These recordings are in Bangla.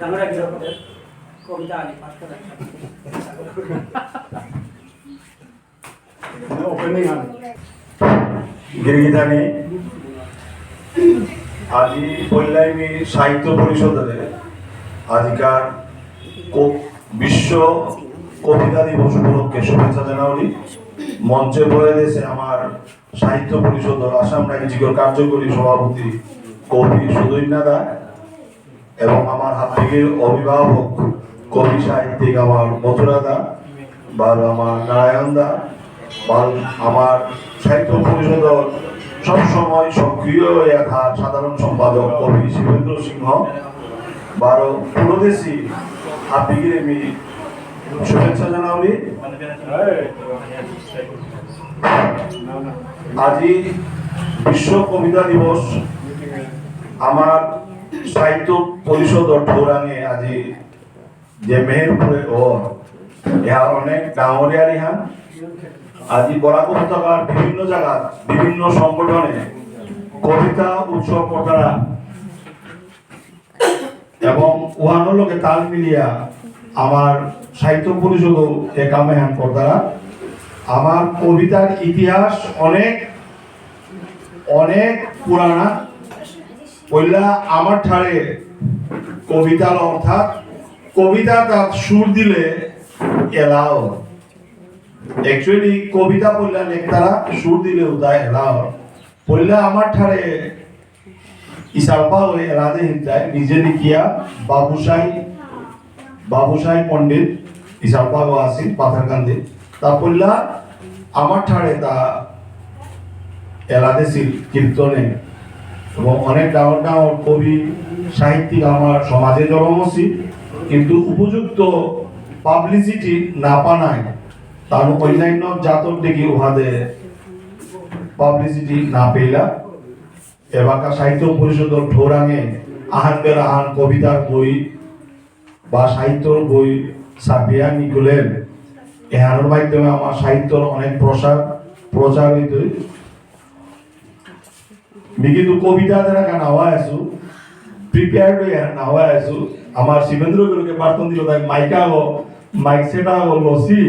ডাঙরা গিয়ে কবিতা আনি পাঁচটা বিশ্ব কবিতা দিবস উপলক্ষে শুভেচ্ছা মঞ্চে বলে দিয়েছে আমার সাহিত্য পরিষদ আসাম রাজ্যিক কার্যকরী সভাপতি কবি সুদৈন্যা দায় এবং আমার হাত থেকে অভিভাবক, কবি সাহিত্যিক আমার মথুরা দা বা আমার নারায়ণ দা বা আমার সাহিত্য পরিষদর সবসময় সক্রিয় থাকা সাধারণ সম্পাদক কবি শিবেন্দ্র সিংহ, বারো পুরোদেশি হাবিগির আমি শুভেচ্ছা জানাওনি। আজি বিশ্ব কবিতা দিবস। আমার সাহিত্য পরিষদ ঠোরাঙে আজি যে মেহেরপুরে ও ইহা অনেক ডাঙরিয়া রিহা আজি বরাক উপত্যকার বিভিন্ন জায়গা বিভিন্ন সংগঠনে কবিতা উৎসব করা এবং উহানোর লোকে তাল মিলিয়া আমার সাহিত্য পরিষদও এ কামে হ্যান কর্তারা আমার কবিতার ইতিহাস অনেক অনেক পুরানা। পইলা আমার ঠারে কবিতার অর্থাৎ কবিতা তার সুর দিলে এলাও। একচুয়ালি কবিতা পড়লা লেখতারা সুর দিলে উদায় এলাও। পড়লা আমার ঠারে ইসালপা হয়ে এলাদে হিন্দায় নিজে লিখিয়া বাবুসাই বাবুসাই পণ্ডিত ইসালপা আসি পাথারকান্দি। তা পড়লা আমার ঠারে তা এলাদে ছিল কীর্তনে। এবং অনেক ডাঙর ডাঙর কবি, সাহিত্যিক আমার সমাজে জন্মছি কিন্তু উপযুক্ত পাবলিসিটি না পানায় তার অন্যান্য জাতক দেখি উহাদের পাবলিসিটি না পেলা এবাকা সাহিত্য পরিষদর ঠোরাঙে আহান বের আহান কবিতার বই বা সাহিত্যর বই ছাপিয়া নিগুলেন এহানোর মাধ্যমে আমার সাহিত্যর অনেক প্রসার প্রচারিত मी কবিতা যারা গান নাওয়া আছো। প্রিপেয়ার্ড হয়ে নাওয়া আছো। আমার শিবেন্দ্র গুরুকে বার্তন দিল তাই মাইকা ও মাইক সেটা ও লসি।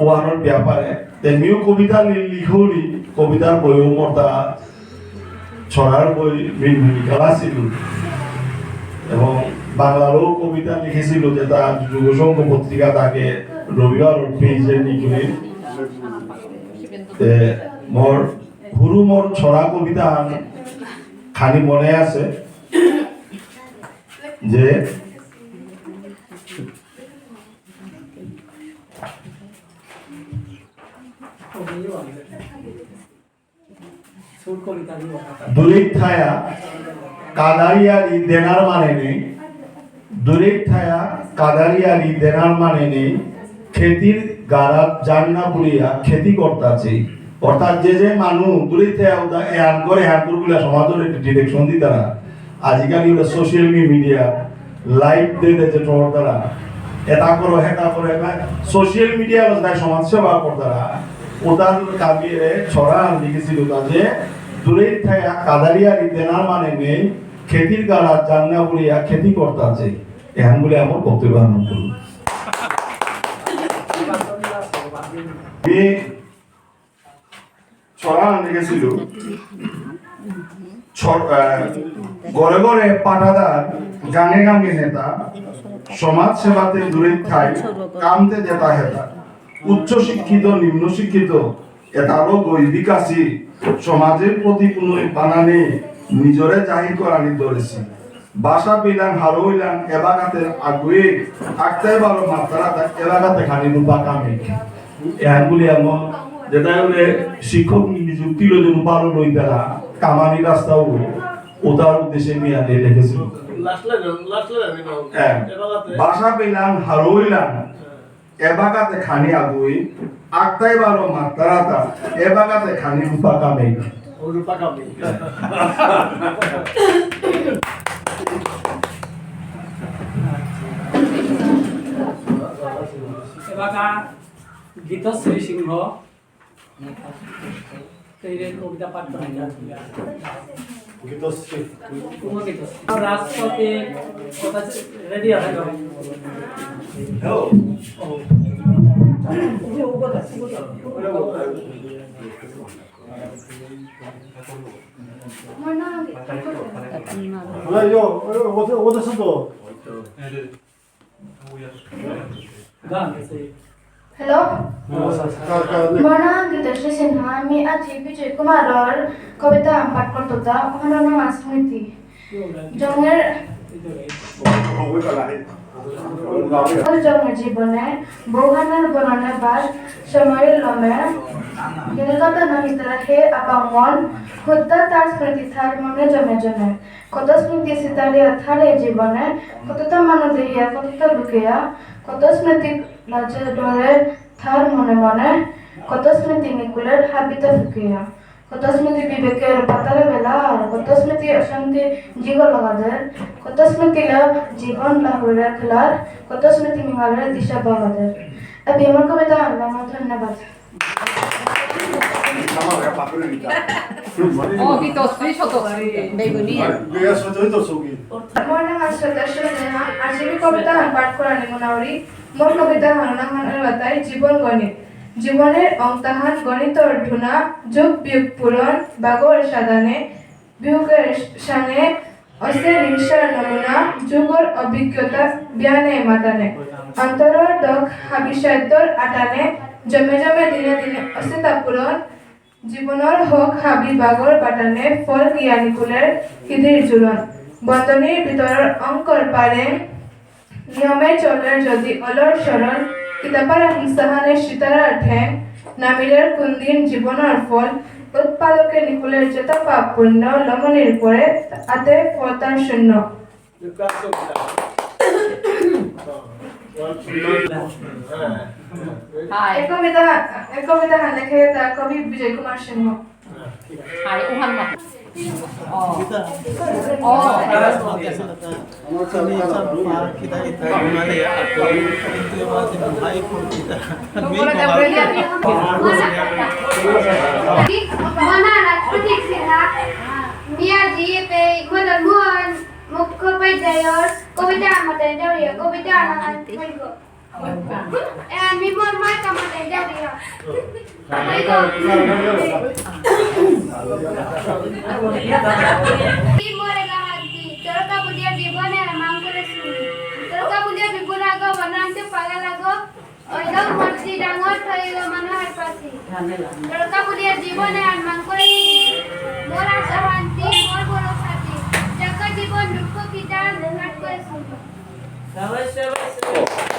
ও আমার ব্যাপারে তেমিও কবিতা লিখলি কবিতার বইও মর্তা ছড়ার বই মিনমিনি খেলা ছিল এবং বাংলারও কবিতা লিখেছিল যে তার যুগসংঘ পত্রিকা তাকে রবিবার পেজে নিকলে মোর মোর ছড়া কবিতা খালি মনে আছে যে কবিতা ছায়া কাদারিয়ারি দেনার মানে নেই। ছায়া কাদারিয়ারি দেনার মানে নেই। খেতির গাড়া জান্না বুড়িয়া, খেতি করতাছে। অর্থাৎ যে যে মানুষ ওদা এয়ান করে হ্যানগুলা সমাজের একটি ডিরেকশন দি তারা। আজিকালি ওটা সোশ্যাল মিডিয়া লাইভ দিয়ে দিয়েছে তোর তারা। এটা করো হেটা করো সোশ্যাল মিডিয়া তাই সমাজ সেবা করতারা। ওদার কাবিয়ে ছড়া লিখেছিল কাজে দূরের থাকা কাদারিয়া দেনার মানে নেই খেতির গাড়া জান্না বুড়িয়া খেতি করতে আছে। এহান বলে আমার বক্তব্য আনন্দ ছড়া গাঙে গাঙে নেতা সমাজ সেবাতে দূরে কামতে যেতা হেতা উচ্চ শিক্ষিত নিম্ন শিক্ষিত গৈবিক আছি সমাজের প্রতি কোনো বানানে নিজরে জাহির করানি ধরেছি বাসা পেলাম হারো হইলাম এবাগাতে আগুয়ে আটতে বারো মাত্রা এলাকাতে খানি রূপা কামে এহানগুলি এমন যেটা হলে শিক্ষক নিযুক্তি লইলে রূপারও লই তারা কামানি রাস্তাও ওটার উদ্দেশ্যে আনিয়ে রেখেছিল। হ্যাঁ। বাসা পেলাম হারো হইলাম এবাগাতে খানি আগুই আটটাই বারো মাত্রাটা এবাগাতে খানি রূপা কামে। এবাকা গীতশ্রী সিংহ। তৈরের কবিতা পাঠ করা রাজপথে রেডি হয়ে যাবে ওদের সাথে গান हॅलो काका म्हणा गीतश्री सिन्हा मी आजी विजय कुमारवर कविता पाठ करत होता माझं नाव स्मृती জঙের জঙের জীবনে বৌহানার বননে বাস সময়ের লমে নির্গত নহিত হে আপামন হত্যা তার স্মৃতি থার মনে জমে জমে কত স্মৃতি সিতারিয়া থারে জীবনে কতটা মানুষ দেহিয়া কতটা লুকিয়া কত স্মৃতি নাজদুলের থার মনে মনে কত স্মৃতি নিকুলের হাবিত ফুকিয়া কতস্মৃতি বিবেকের পাতালে বেলা আর কত স্মৃতি অশান্তি জীব লগাদের কত স্মৃতি জীবন লাহুরের খেলার কতস্মৃতি মিঙালের দিশা বাবাদের আমি আমার কবিতা আনলাম ধন্যবাদ আমার নাম আশ্রতা আজকে কবিতা পাঠ করানি মোনাউরি মোর কবিতা হানাহানের বাতায় জীবন গণিত। জীবনের অংতাহান গণিত ধুনা যোগ বিয়োগ পূরণ বাগর সাদানে বিয়োগের সানে অসে নিমিষার নমুনা, যুগর অভিজ্ঞতা, জ্ঞানে মাতানে। অন্তরর দক হাবিসাদ্যর আটানে, জমে জমে দিনে দিনে অসিতা পূরণ। জীবনৰ হক হাবি বাগৰ বাটানে, ফল জ্ঞানীকুলেৰ সিধিৰ জোৰণ বন্ধনীৰ ভিতৰৰ অংকৰ পাৰে নিয়মে চলেৰ যদি অলৰ চৰণ কিতাপৰ হিংসাহানে সীতাৰাৰ ঠেং নামিলেৰ কুন্দিন জীৱনৰ ফল উৎপাদকে নিকুলেৰ যেটা পাপ পুণ্য লমনিৰ পৰে আতে ফলতাৰ শূন্য। এই কবিতাখন লেখে তাৰ কবি বিজয় কুমাৰ সিংহ উহান Oh. Kita. Oh. Kami sama kita itu gimana ya? Aku itu masih mulai pun kita. Kumpulan yang brilliant. Mana anak petik sih nak? Mia ji pe mana muan mukko pe jayos kobita amat jayos ya kobita anak anak মাং করে শুনি তরকা বুদিয়া বিপুল আগ বনান্তে পাগা লাগো ওইদাও মর্জি ডাঙর থইল মনোহর পাছি তরকা বুদিয়া জীবনে আর মাং করে মোর আশা শান্তি মোর বড় সাথী জগৎ জীবন দুঃখ কিটা হাট করে শুনি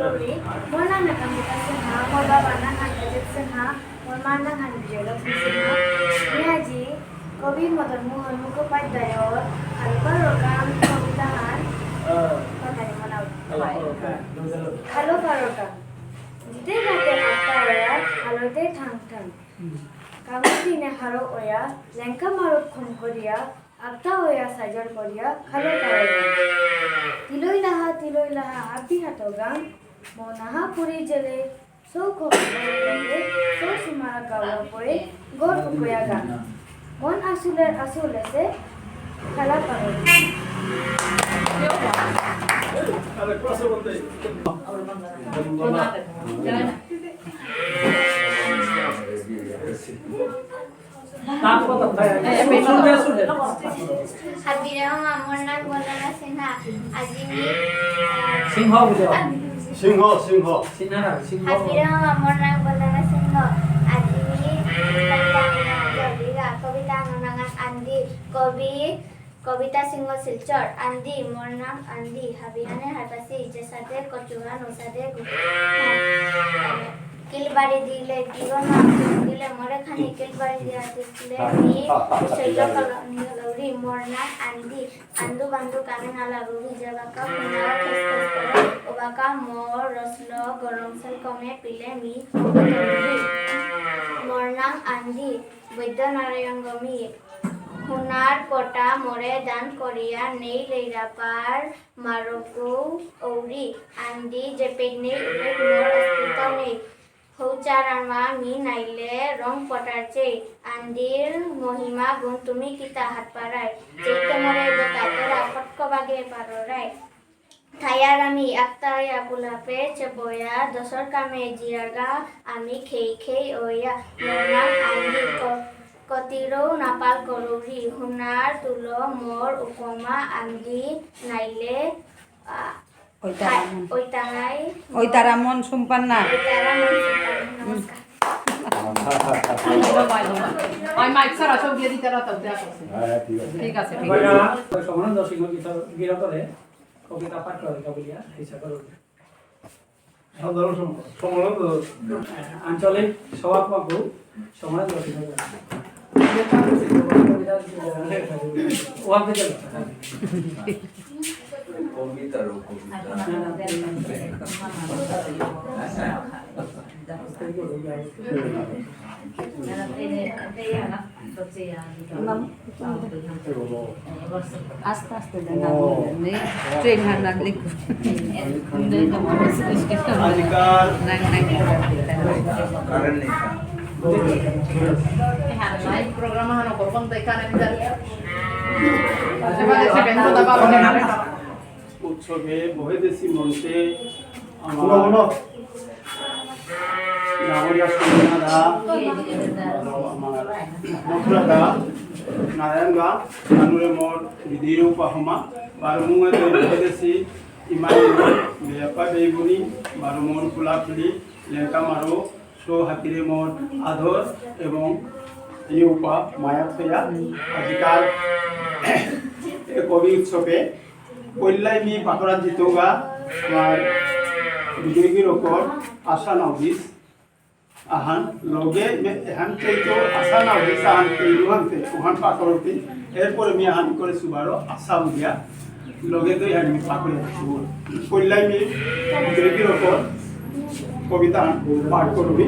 Glory. Muna na kami sinha, mo baba na hanjit sinha, mo ma na hanjit sinha. Nihaji, কবি মদন মোহন মুখোপাধ্যায়ের হালকা রকাম কবিতাহার কথাটি মনে হালকা রকাম জিতে গাতে হাতটা ওয়া হালতে ঠাং ঠাং কামু দিনে হারো ওয়া লেঙ্কা মারুক খম করিয়া আপটা ওয়া সাজর করিয়া খালো কারও তিলই লাহা তিলই লাহা আপি হাতো গাং মনাহা পুরি জেলে সৌ খবরে সৌ সুমারা গাওয়া পরে গোর কুকুয়া গান মন আসুলের আসুল এসে খেলা পাবে আজি সিংহ বুঝো 싱호 싱호 신나라 싱호 하지랑 엄마랑 보내는 싱호 아지미 কবিতা কবিতা আমার নাম আন্দি কবি কবিতা সিং শিলচর আন্দি মোর নাম আন্দি হাবিয়ানে হাটাসি ইচ্ছে সাথে কচুয়া নৌসাদে কিল বাড়ি দিলে মাছ দিলে মরে খানি কিল বাড়ি দিয়া দিলে মি শৈল কলরি মরনা আন্দি আন্দু বান্দু কানে নালা রুহি জাবাকা পুনা খেস খেস করে ওবাকা মোর রসল গরম সেল কমে পিলে মি মরনাং আন্দি বৈদ্য নারায়ণ গমি সোনার পটা মরে দান করিয়া নেই লেইরাপার মারকু ঔরি আন্দি যে পেগনে উল্লেখ অস্তিত্ব নেই। হৌচারার মা নাইলে রং পটার চেয়ে আন্দির মহিমা গুণ তুমি কিতা হাত পারায় চেতে মরে তাতেরা ফটক বাগে পাররায় থায়ার আমি আক্তারিয়া পুলাপে চেপয়া দশর কামে জিরাগা আমি খেই খেই ওয়া মরনা আমি ক- কতিরও নাপাল করুরি হুনার তুলো মোর উপমা, আন্দি, নাইলে ওই ছাড়া সব দিয়ে দিতে রাখো দেখো ঠিক আছে। কবিতা পাঠ করে হিসাবে আঞ্চলিক সমানন্দ লিখু আজকাল প্রোগ্রাম হানো করবন দেখানে বিদার সেবারে সেকেন্ড কথা পাবো না উৎসবে বহেদেশি মঞ্চে আমার নাগরিয়া আমার মোর বিধির বহেদেশি বেগুনি ফুলাফুলি লেঙ্কা মারো সো হাতিরে মোর আধর এবং এই উপা মায়া থয়া আজিকাল কবি উৎসবে কল্যাই মি পাকড়া জিতোগা, আমার বিজয়গীর ওপর আশা নবিস আহান লগে এহান তেইতো আশা নবিস আহান তেইলো হানতে ওহান পাকড়তি এরপরে মি আহান করে সুবারো আশা উদিয়া, লগে তো ইহান মি পাকড়ে কল্যাই মি বিজয়গীর ওপর কবিতা পাঠ করবি।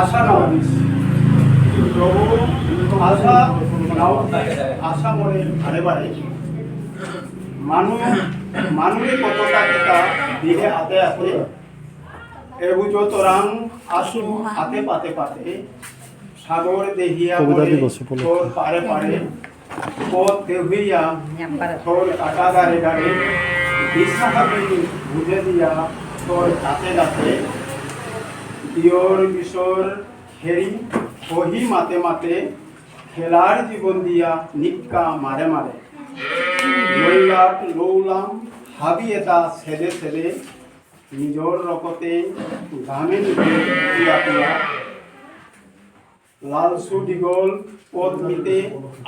আশা নবিস প্রভু, আশা আশা মনে বারে বারে। মানুহ মানুহে দিহে আতে আতে এবুজ তরাং আসু আতে পাতে পাতে। সাগর দেহিয়া। তোর পারে পারে পথ দেহিয়া তোর কাটা বুঝে দিয়া তোর দাঁতে দাঁতে। দিয়র বিশর হেরি কহি মাতে মাতে। খেলার জীবন দিয়া নিক্কা মারে মারে লইলাট লৌলাম হাবি এটা ছেদে ছেদে নিজর রকতে পিয়া লালসু দীঘল পদ্মিতে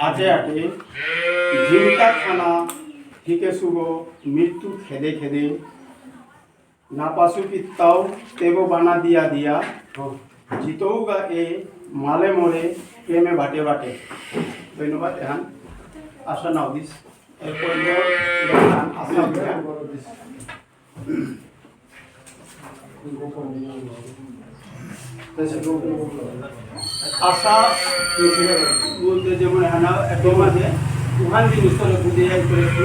আটে আটে। জিমটা খানা হিকে শুভ মৃত্যু খেদে খেদে। নাপাসু পিত্তাও তেগো বানা দিয়া দিয়া। জিতৌ গা এ মালে মরে প্রেমে বাটে বাটে। ধন্যবাদ এহান। নাউদিস এরপর দেখান আশা বলতে যেমন এহানা একদম আছে, উহান জিনিস করে বুঝে যাই করে একটু।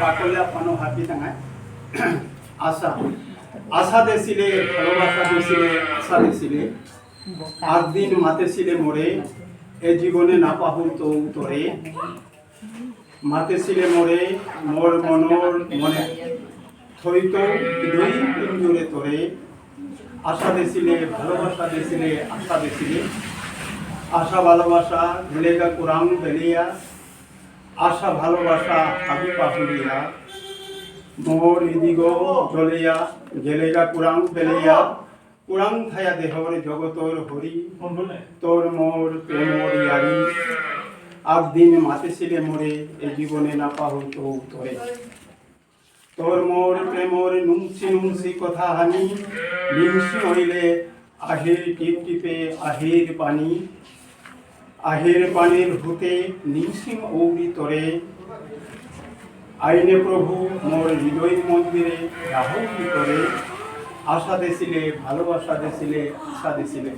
পাকলে আপনার আশা। আশা দেছিলে ভালোবাসা দেছিলে আশা দেছিলে আট দিন মাতে ছিলে মোরে এ জীবনে না পাহু তো তোরে মাতে ছিলে মোরে মোর মনোর মনে থইত দুই পিঞ্জুরে তোরে আশা দেছিলে ভালোবাসা দেছিলে আশা দেছিলে আশা ভালোবাসা ভেলেগা কুরাং বেলিয়া আশা ভালোবাসা হাবি পাহুলিয়া। মোর ইদিগ জলিয়া গেলেগা কুরাং বেলিয়া কুরাং থায়া দেহর জগতর হরি তোর মোর প্রেমর ইয়ারি। একদিন মাতে ছিলে মোরে, এই জীবনে না পাহু তো তোরে তোর মোর প্রেমর নুংসি নুংসি কথা হানি নিংসি হইলে আহের টিপ টিপে আহের পানি। আহের পানির হতে নিসিম ঔরি তরে। আইনে প্রভু মোর হৃদয় মন্দিরে রাহুল করে? আশা দেছিলে ভালোবাসা দেছিলে আশা দেছিলে।